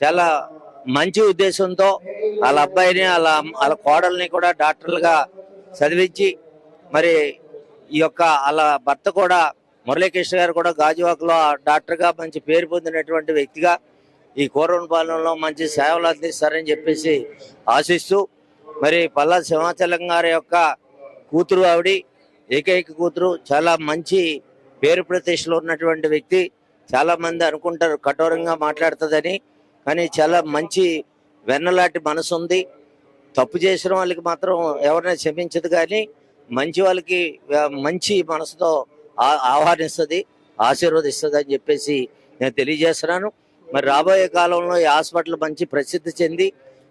చాలా మంచి ఉద్దేశంతో వాళ్ళ అబ్బాయిని వాళ్ళ వాళ్ళ కోడల్ని కూడా డాక్టర్లుగా చదివించి మరి ఈ యొక్క వాళ్ళ భర్త కూడా మురళీకృష్ణ గారు కూడా గాజువాకలో డాక్టర్గా మంచి పేరు పొందినటువంటి వ్యక్తిగా ఈ పాలనలో మంచి సేవలు అందిస్తారని చెప్పేసి ఆశిస్తూ మరి పల్లా సింహాచలం గారి యొక్క కూతురు ఆవిడి ఏకైక కూతురు చాలా మంచి పేరు ప్రతిష్టలు ఉన్నటువంటి వ్యక్తి చాలా మంది అనుకుంటారు కఠోరంగా మాట్లాడుతుందని. కానీ చాలా మంచి వెన్నలాంటి మనసు ఉంది. తప్పు చేసిన వాళ్ళకి మాత్రం ఎవరినైనా క్షమించదు కానీ మంచి వాళ్ళకి మంచి మనసుతో ఆహ్వానిస్తుంది ఆశీర్వదిస్తుంది అని చెప్పేసి నేను తెలియజేస్తున్నాను. మరి రాబోయే కాలంలో ఈ హాస్పిటల్ మంచి ప్రసిద్ధి చెంది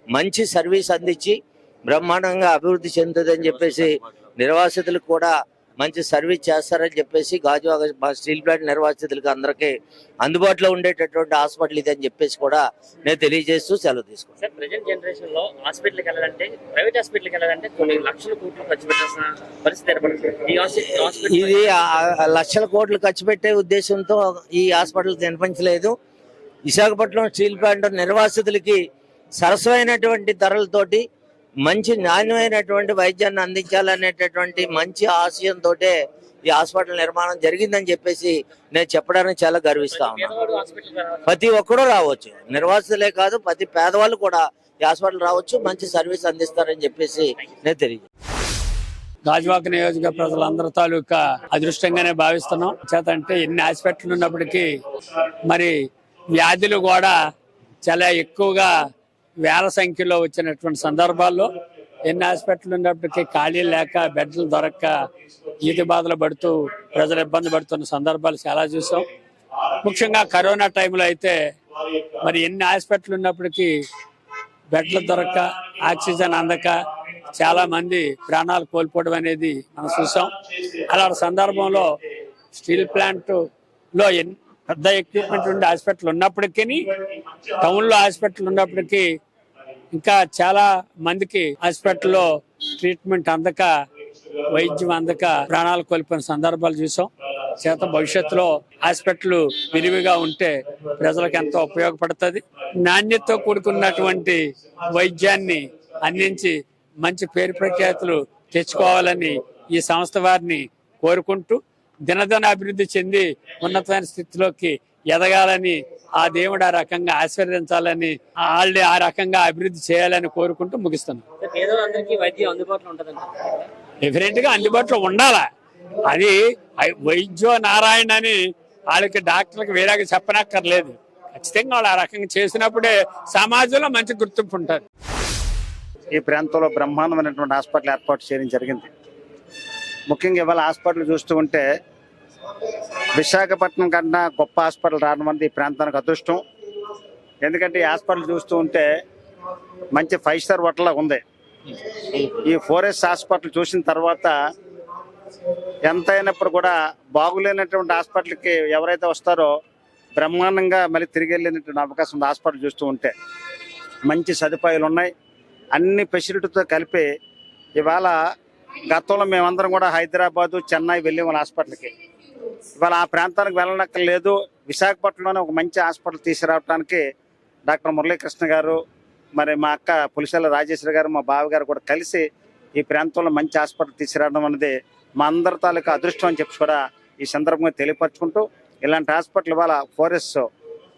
మంచి సర్వీస్ అందించి బ్రహ్మాండంగా అభివృద్ధి చెందుతుందని చెప్పేసి నిర్వాసితులకు కూడా మంచి సర్వీస్ చేస్తారని చెప్పేసి గాజువాక స్టీల్ ప్లాంట్ నిర్వాసితులకు అందరికీ అందుబాటులో ఉండేటటువంటి హాస్పిటల్ ఇది అని చెప్పేసి కూడా నేను తెలియజేస్తూ సెలవు తీసుకున్నాను. సార్ ప్రజెంట్ జనరేషన్లో హాస్పిటల్కి వెళ్ళాలంటే ప్రైవేట్ హాస్పిటల్కి వెళ్ళాలంటే కొన్ని లక్షల కోట్లు ఖర్చు పెట్టాల్సిన పరిస్థితి ఏర్పడుతుంది. ఇది లక్షల కోట్లు ఖర్చు పెట్టే ఉద్దేశంతో ఈ హాస్పిటల్ నిర్మించలేదు. విశాఖపట్నం స్టీల్ ప్లాంట్ నిర్వాసితులకి సరసమైనటువంటి ధరలతోటి మంచి నాణ్యమైనటువంటి వైద్యాన్ని అందించాలనేటటువంటి మంచి ఆశయంతో ఈ హాస్పిటల్ నిర్మాణం జరిగిందని చెప్పేసి నేను చెప్పడానికి చాలా గర్విస్తా ఉన్నాను. ప్రతి ఒక్కరూ రావచ్చు. నిర్వాసితులే కాదు ప్రతి పేదవాళ్ళు కూడా ఈ హాస్పిటల్ రావచ్చు మంచి సర్వీస్ అందిస్తారని చెప్పేసి నేను తెలియదు గాజువాక నియోజక ప్రజలందరి తాలూకా అదృష్టంగానే భావిస్తున్నాం. చేతంటే ఎన్ని హాస్పిటల్ ఉన్నప్పటికీ మరి వ్యాధులు కూడా చాలా ఎక్కువగా వేల సంఖ్యలో వచ్చినటువంటి సందర్భాల్లో ఎన్ని హాస్పిటల్ ఉన్నప్పటికీ ఖాళీ లేక బెడ్లు దొరక్క ఈతి బాధలు పడుతూ ప్రజలు ఇబ్బంది పడుతున్న సందర్భాలు చాలా చూసాం. ముఖ్యంగా కరోనా టైంలో అయితే మరి ఎన్ని హాస్పిటల్ ఉన్నప్పటికీ బెడ్లు దొరక్క ఆక్సిజన్ అందక చాలా మంది ప్రాణాలు కోల్పోవడం అనేది మనం చూసాం. అలాంటి సందర్భంలో స్టీల్ ప్లాంట్లో ఎన్- పెద్ద ఎక్విప్మెంట్ ఉండే హాస్పిటల్ ఉన్నప్పటికీ టౌన్లో హాస్పిటల్ ఉన్నప్పటికీ ఇంకా చాలా మందికి హాస్పిటల్లో ట్రీట్మెంట్ అందక వైద్యం అందక ప్రాణాలు కోల్పోయిన సందర్భాలు చూసాం. చేత భవిష్యత్తులో హాస్పిటల్ విరివిగా ఉంటే ప్రజలకు ఎంతో ఉపయోగపడుతుంది. నాణ్యతతో కూడుకున్నటువంటి వైద్యాన్ని అందించి మంచి పేరు ప్రఖ్యాతులు తెచ్చుకోవాలని ఈ సంస్థ వారిని కోరుకుంటూ దినదిన అభివృద్ధి చెంది ఉన్నతమైన స్థితిలోకి ఎదగాలని ఆ దేవుడు ఆ రకంగా ఆశీర్వదించాలని వాళ్ళని ఆ రకంగా అభివృద్ధి చేయాలని కోరుకుంటూ ముగిస్తున్నాం. పేదవాళ్ళందరికీ వైద్యం అందుబాటులో ఉంటుందంట డెఫినెట్గా అందుబాటులో ఉండాలా? అది వైద్యో నారాయణ అని వాళ్ళకి డాక్టర్లకు వేరేగా చెప్పనక్కర్లేదు. ఖచ్చితంగా వాళ్ళు ఆ రకంగా చేసినప్పుడే సమాజంలో మంచి గుర్తింపు ఉంటుంది ఈ ప్రాంతంలో బ్రహ్మాండమైనటువంటి హాస్పిటల్ ఏర్పాటు చేయడం జరిగింది. ముఖ్యంగా ఇవాళ హాస్పిటల్ చూస్తూ ఉంటే విశాఖపట్నం కన్నా గొప్ప హాస్పిటల్ రావడం అనేది ఈ ప్రాంతానికి అదృష్టం. ఎందుకంటే ఈ హాస్పిటల్ చూస్తూ ఉంటే మంచి ఫైవ్ స్టార్ హోటల్లా ఉంది. ఈ ఫోరెస్ట్ హాస్పిటల్ చూసిన తర్వాత ఎంత అయినప్పుడు కూడా బాగులేనటువంటి హాస్పిటల్కి ఎవరైతే వస్తారో బ్రహ్మాండంగా మళ్ళీ తిరిగి వెళ్ళినటువంటి అవకాశం ఉంది హాస్పిటల్ చూస్తూ ఉంటే. మంచి సదుపాయాలు ఉన్నాయి. అన్ని ఫెసిలిటీతో కలిపి ఇవాళ గతంలో మేమందరం కూడా హైదరాబాదు చెన్నై వెళ్ళి వాళ్ళ హాస్పిటల్కి. ఇవాళ ఆ ప్రాంతానికి వెళ్ళనక్కర్లేదు. విశాఖపట్నంలోనే ఒక మంచి హాస్పిటల్ తీసుకురావడానికి డాక్టర్ మురళీకృష్ణ గారు మరి మా అక్క పులిసెల రాజేశ్వరి గారు మా బావ గారు కూడా కలిసి ఈ ప్రాంతంలో మంచి హాస్పిటల్ తీసుకురావడం అనేది మా అందరి తాలూకా అదృష్టం అని చెప్పి కూడా ఈ సందర్భంగా తెలియపరచుకుంటూ ఇలాంటి హాస్పిటల్ ఇవాళ ఫోరెస్ట్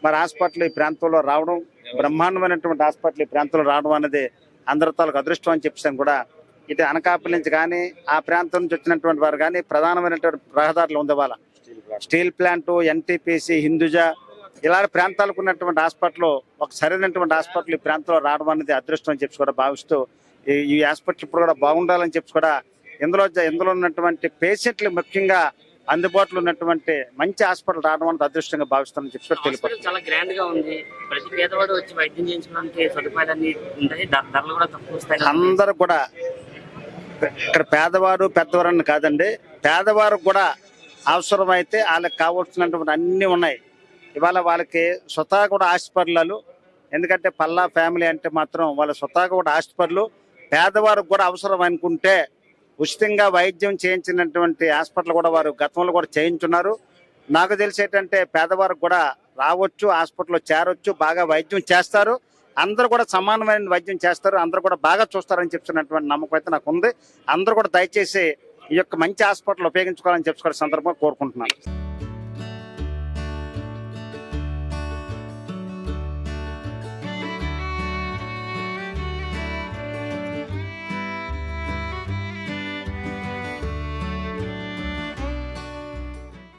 మరి హాస్పిటల్ ఈ ప్రాంతంలో రావడం బ్రహ్మాండమైనటువంటి హాస్పిటల్ ఈ ప్రాంతంలో రావడం అనేది అందరి తాలూకు అదృష్టం అని చెప్పేసి కూడా ఇటు అనకాపల్లి నుంచి కానీ ఆ ప్రాంతం నుంచి వచ్చినటువంటి వారు కానీ ప్రధానమైనటువంటి రహదారులు ఉంది వాళ్ళ స్టీల్ ప్లాంట్ ఎన్టీపీసీ హిందూజా ఇలాంటి ప్రాంతాలకు ఉన్నటువంటి హాస్పిటల్ ఒక సరైనటువంటి హాస్పిటల్ ఈ ప్రాంతంలో రావడం అనేది అదృష్టం అని చెప్పి కూడా భావిస్తూ ఈ- హాస్పిటల్ ఇప్పుడు కూడా బాగుండాలని చెప్పి కూడా ఇందులో ఇందులో ఉన్నటువంటి పేషెంట్లు ముఖ్యంగా అందుబాటులో ఉన్నటువంటి మంచి హాస్పిటల్ రావడం అనేది అదృష్టంగా భావిస్తానని చెప్పి హాస్పిటల్ చాలా గ్రాండ్గా ఉంది. ప్రతి పేదవాడు వచ్చి వైద్యం చేయించుకోవడానికి సదుపాయాలన్నీ ఉంటాయి. ధర- ధరలు కూడా తక్కువ. అందరూ కూడా ఇక్కడ పేదవారు పెద్దవారని కాదండి. పేదవారు కూడా అవసరమైతే వాళ్ళకి కావాల్సినటువంటి అన్నీ ఉన్నాయి. ఇవాళ వాళ్ళకి స్వతహా కూడా హాస్పిటల్ ఎందుకంటే పల్లా ఫ్యామిలీ అంటే మాత్రం వాళ్ళ స్వతహాగా కూడా హాస్పిటల్ పేదవారికి కూడా అవసరం అనుకుంటే ఉచితంగా వైద్యం చేయించినటువంటి హాస్పిటల్ కూడా వారు గతంలో కూడా చేయించున్నారు. నాకు తెలిసేటంటే పేదవారు పేదవారికి కూడా రావచ్చు హాస్పిటల్లో చేరొచ్చు బాగా వైద్యం చేస్తారు. అందరూ కూడా సమానమైన వైద్యం చేస్తారు అందరూ కూడా బాగా చూస్తారని చెప్తున్నటువంటి నమ్మకం అయితే నాకు ఉంది అందరూ కూడా దయచేసి ఈ యొక్క మంచి హాస్పిటల్ ఉపయోగించుకోవాలని చెప్పి సందర్భంగా కోరుకుంటున్నాను.